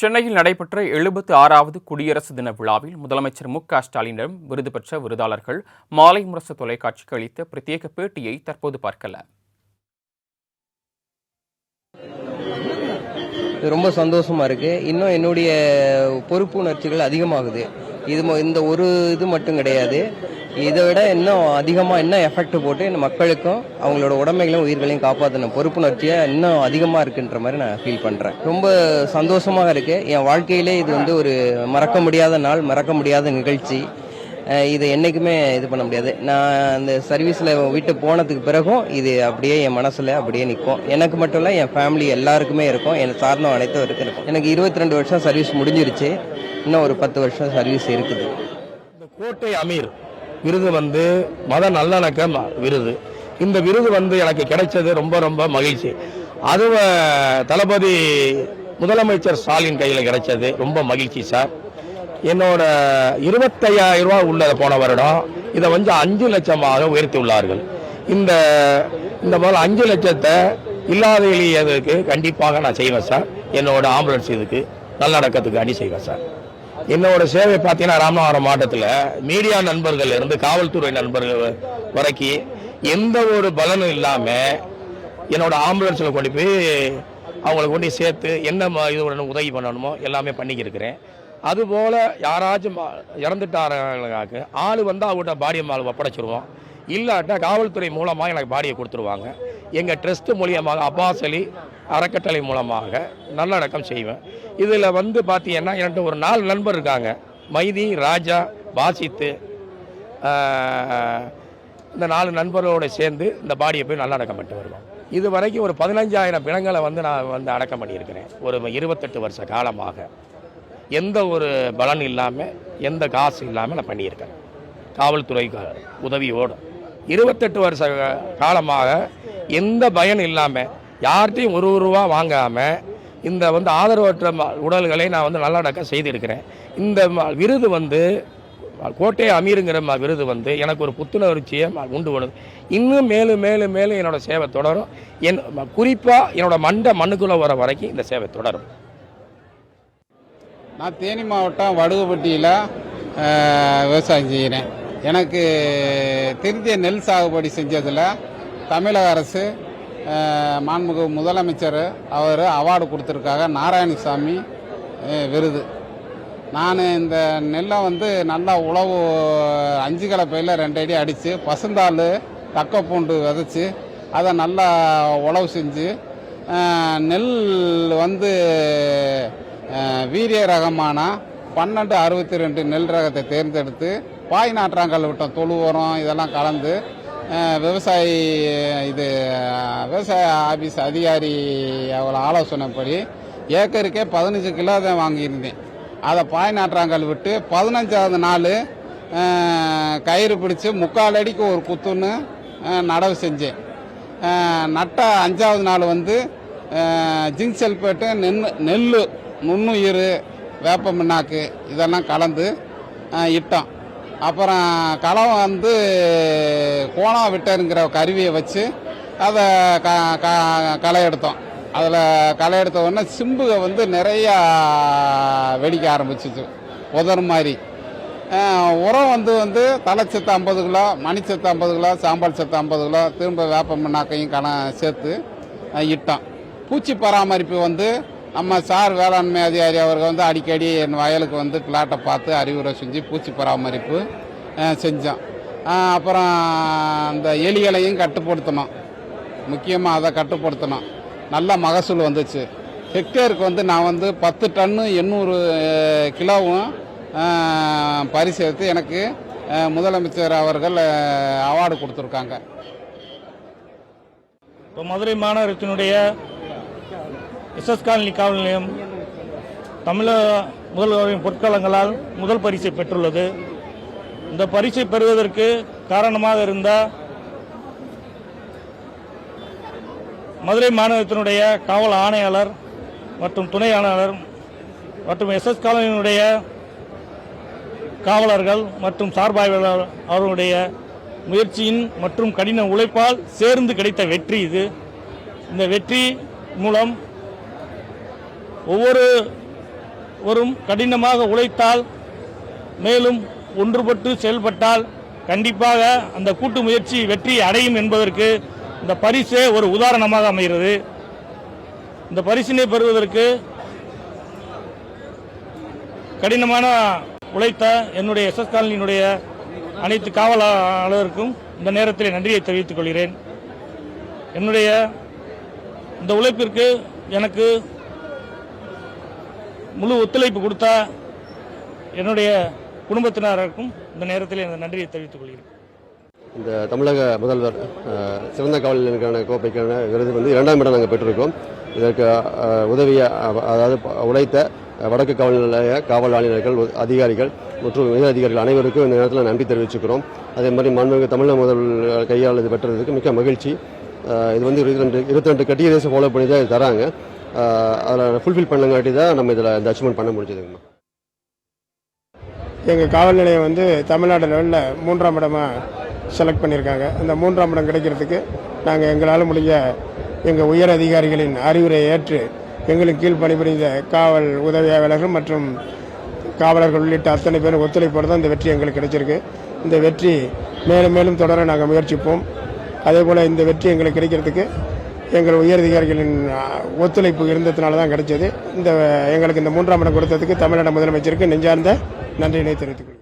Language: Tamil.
சென்னையில் நடைபெற்ற எழுபத்தி ஆறாவது குடியரசு தின விழாவில் முதலமைச்சர் மு க ஸ்டாலினிடம் விருது பெற்ற விருதாளர்கள் மாலை முரசு தொலைக்காட்சிக்கு அளித்த பிரத்யேக பேட்டியை தற்போது பார்க்கல. ரொம்ப சந்தோஷமா இருக்கு. இன்னும் என்னுடைய பொறுப்புணர்ச்சிகள் அதிகமாகுது. இது இந்த ஒரு இது மட்டும் கிடையாது. இதை விட இன்னும் அதிகமாக இன்னும் எஃபெக்ட் போட்டு இந்த மக்களுக்கும் அவங்களோட உடமைகளையும் உயிர்களையும் காப்பாற்றின பொறுப்புணர்ச்சியை இன்னும் அதிகமாக இருக்குன்ற மாதிரி நான் ஃபீல் பண்ணுறேன் ரொம்ப சந்தோஷமாக இருக்குது என் வாழ்க்கையிலே இது வந்து ஒரு மறக்க முடியாத நாள் மறக்க முடியாத நிகழ்ச்சி. இது என்றைக்குமே இது பண்ண முடியாது. நான் அந்த சர்வீஸில் விட்டு போனதுக்கு பிறகும் இது அப்படியே என் மனசில் அப்படியே நிற்கும். எனக்கு மட்டும் இல்லை என் ஃபேமிலி எல்லாருக்குமே இருக்கும். என்னை சார்ந்த அனைத்தும் இருக்கும். எனக்கு இருபத்தி ரெண்டு வருஷம் சர்வீஸ் முடிஞ்சிருச்சு. இன்னும் ஒரு பத்து வருஷம் சர்வீஸ் இருக்குது. இந்த கோட்டை அமீர் விருது வந்து மத நல்லிணக்க விருது. இந்த விருது வந்து எனக்கு கிடைச்சது ரொம்ப ரொம்ப மகிழ்ச்சி. அது தளபதி முதலமைச்சர் ஸ்டாலின் கையில் கிடைச்சது ரொம்ப மகிழ்ச்சி சார். என்னோட இருபத்தையாயிரம் ரூபா உள்ளது போன வருடம் இதை வந்து அஞ்சு லட்சமாக உயர்த்தி உள்ளார்கள். இந்த இந்த முதல்ல அஞ்சு லட்சத்தை இல்லாத எளியதுக்கு கண்டிப்பாக நான் செய்வேன் சார். என்னோட ஆம்புலன்ஸ் இதுக்கு நல்லடக்கத்துக்கு அணி செய்வேன் சார். என்னோட சேவை பார்த்தீங்கன்னா ராமநாதபுரம் மாவட்டத்தில் மீடியா நண்பர்கள் இருந்து காவல்துறை நண்பர்கள் வரைக்கும் எந்த ஒரு பலனும் இல்லாமல் என்னோட ஆம்புலன்ஸில் கொண்டு போய் அவங்களை கொண்டு சேர்த்து என்ன ம- இதுடன் உதவி பண்ணணுமோ எல்லாமே பண்ணிக்கிருக்கிறேன். அதுபோல் யாராச்சும் ம- ஆள் வந்தால் அவங்கள்ட்ட பாடியை ஆள் ஒப்படைச்சிருவோம். இல்லாட்டா காவல்துறை மூலமாக எனக்கு பாடியை கொடுத்துருவாங்க. எங்கள் ட்ரஸ்ட் மூலியமாக அப்பாஸ் அலி அறக்கட்டளை மூலமாக நல்லடக்கம் செய்வேன். இதில் வந்து பார்த்தீங்கன்னா என்கிட்ட ஒரு நாலு நண்பர் இருக்காங்க. மைதி ராஜா பாசித்து இந்த நாலு நண்பர்களோடு சேர்ந்து இந்த பாடியை போய் நல்லடக்கம் பண்ணிட்டு வருவோம். இது வரைக்கும் ஒரு பதினஞ்சாயிரம் பிணங்களை வந்து நான் வந்து அடக்கம் பண்ணியிருக்கிறேன். ஒரு இருபத்தெட்டு வருஷ காலமாக. எந்த ஒரு பலன் இல்லாமல் எந்த காசு இல்லாமல் நான் பண்ணியிருக்கேன் காவல்துறை உதவியோடு. இருபத்தெட்டு வருஷ காலமாக எந்த பயன் இல்லாமல் யார்கிட்டையும் ஒரு ரூபா வாங்காமல் இந்த வந்து ஆதரவற்ற ம- உடல்களை நான் வந்து நல்லடக்கம் செய்திருக்கிறேன். இந்த ம- விருது வந்து கோட்டை அமீருங்கிற விருது வந்து எனக்கு ஒரு புத்துணர்ச்சியை உண்டு பண்ணுது. இன்னும் மேலும் மேலும் மேலும் என்னோட சேவை தொடரும். என் குறிப்பாக என்னோடய மண்டை மண்ணுக்குள்ளே வர வரைக்கும் இந்த சேவை தொடரும். நான் தேனி மாவட்டம் வடுகுப்பட்டியில் விவசாயம் செய்கிறேன். எனக்கு திருந்திய நெல் சாகுபடி செஞ்சதில் தமிழக அரசு மாண்புமிகு முதலமைச்சர் அவர் அவார்டு கொடுத்துருக்காங்க நாராயணசாமி விருது. நான் இந்த நெல்லை வந்து நல்லா உழவு அஞ்சு கலப்பையில் ரெண்டு அடி அடித்து பசுந்தாள் தக்க பூண்டு விதைச்சி அதை நல்லா உழவு செஞ்சு நெல் வந்து வீரிய ரகமான பன்னெண்டு அறுபத்தி ரெண்டு நெல் ரகத்தை தேர்ந்தெடுத்து பாய் நாற்றாங்கல் விட்டோம் தொழு உரம் இதெல்லாம் கலந்து விவசாயி இது விவசாய ஆபீஸ் அதிகாரி அவளை ஆலோசனைப்படி ஏக்கருக்கே பதினஞ்சு கிலோ தான் வாங்கியிருந்தேன். அதை பாய்நாற்றாங்கல் விட்டு பதினஞ்சாவது நாள் கயிறு பிடிச்சி முக்கால் அடிக்கு ஒரு குத்துன்னு நடவு செஞ்சேன். நட்ட அஞ்சாவது நாள் வந்து அஹ், ஜிங்க் சல்பேட்டு நெல் நெல் நுண்ணுயிர் வேப்ப மின்னாக்கு இதெல்லாம் கலந்து இட்டோம். அப்புறம் களம் வந்து கோணா விட்டருங்கிற கருவியை வச்சு அதை க க- களை எடுத்தோம். அதில் களை எடுத்த உடனே சிம்புக வந்து நிறையா வெடிக்க ஆரம்பிச்சிச்சு. உதர் மாதிரி. உரம் வந்து வந்து தலைச்சத்து ஐம்பது கிலோ மணிச்சத்து ஐம்பது கிலோ சாம்பல் சத்து ஐம்பது கிலோ திரும்ப வேப்ப மண்ணாக்கையும் கணம் சேர்த்து இட்டோம். பூச்சி பராமரிப்பு வந்து நம்ம சார் வேளாண்மை அதிகாரி அவர்கள் வந்து அடிக்கடி என் வயலுக்கு வந்து பிளாட்டை பார்த்து அறிவுரை செஞ்சு பூச்சி பராமரிப்பு செஞ்சோம் அப்புறம் அந்த எலிகளையும் கட்டுப்படுத்தணும் முக்கியமாக அதை கட்டுப்படுத்தணும் நல்ல மகசூல் வந்துச்சு. ஹெக்டேருக்கு வந்து நான் வந்து பத்து டன்னு எண்ணூறு கிலோவும் பரிசேர்த்து எனக்கு முதலமைச்சர் அவர்கள் அவார்டு கொடுத்துருக்காங்க. இப்போ மதுரை மாநகரத்தினுடைய எஸ்எஸ் காலனி காவல் நிலையம் தமிழக முதல்வரின் பொற்காலங்களால் முதல் பரிசை பெற்றுள்ளது. இந்த பரிசை பெறுவதற்கு காரணமாக இருந்த மதுரை மாநிலத்தினுடைய காவல் ஆணையாளர் மற்றும் துணை ஆணையாளர் மற்றும் எஸ்எஸ் காலனியினுடைய காவலர்கள் மற்றும் சார்பாய்வாளர் அவர்களுடைய முயற்சியின் மற்றும் கடின உழைப்பால் சேர்ந்து கிடைத்த வெற்றி இது. இந்த வெற்றி மூலம் ஒவ்வொருவரும் கடினமாக உழைத்தால் மேலும் ஒன்றுபட்டு செயல்பட்டால் கண்டிப்பாக அந்த கூட்டு முயற்சி வெற்றி அடையும் என்பதற்கு இந்த பரிசே ஒரு உதாரணமாக அமைகிறது. இந்த பரிசினை பெறுவதற்கு கடினமான உழைத்த என்னுடைய எஸ்எஸ் காலனியினுடைய அனைத்து காவலாளருக்கும் இந்த நேரத்தில் நன்றியை தெரிவித்துக் கொள்கிறேன். என்னுடைய இந்த உழைப்பிற்கு எனக்கு முழு ஒத்துழைப்பு கொடுத்தா என்னுடைய குடும்பத்தினருக்கும் இந்த நேரத்தில் எனது நன்றியை தெரிவித்துக் கொள்கிறேன். இந்த தமிழக முதல்வர் சிறந்த காவலர்களுக்கான கோப்பைக்கான விருது வந்து இரண்டாம் இடம் நாங்கள் பெற்றிருக்கோம். இதற்கு உதவிய அதாவது உழைத்த வடக்கு காவல் நிலைய காவல் ஆணையர்கள் அதிகாரிகள் மற்றும் உயர் அதிகாரிகள் அனைவருக்கும் இந்த நேரத்தில் நன்றி தெரிவிச்சுக்கிறோம். அதே மாதிரி மாண்புமிகு தமிழக முதல்வர் கையால் இது பெற்றதுக்கு மிக்க மகிழ்ச்சி. இது வந்து இருபத்தி ரெண்டு இருபத்தி ரெண்டு கட்டியரசு ஃபாலோ பண்ணி தான் இது தராங்க. அதில் ஃபுல்ஃபில் பண்ணங்காட்டி தான் நம்ம இதில் இந்த அச்சீவ்மெண்ட் பண்ண முடிஞ்சதுங்கம்மா. எங்கள் காவல் நிலையம் வந்து தமிழ்நாடு லெவலில் மூன்றாம் இடமாக செலக்ட் பண்ணியிருக்காங்க. இந்த மூன்றாம் இடம் கிடைக்கிறதுக்கு நாங்கள் எங்களால் முடிஞ்ச எங்கள் உயர் அதிகாரிகளின் அறிவுரையை ஏற்று எங்களுக்கு கீழ் பணிபுரிந்த காவல் உதவியாளர்கள் மற்றும் காவலர்கள் உள்ளிட்ட அத்தனை பேரும் ஒத்துழைப்போடு தான் இந்த வெற்றி எங்களுக்கு கிடைச்சிருக்கு. இந்த வெற்றி மேலும் மேலும் தொடர நாங்கள் முயற்சிப்போம். அதே போல் இந்த வெற்றி எங்களுக்கு கிடைக்கிறதுக்கு எங்கள் உயர் அதிகாரிகளின் ஒத்துழைப்பு இருந்ததுனால தான் கிடைச்சது. இந்த எங்களுக்கு இந்த மூன்றாம் இடம் கொடுத்ததுக்கு தமிழ்நாடு முதலமைச்சருக்கு நெஞ்சார்ந்த நன்றியினை தெரிவித்துக்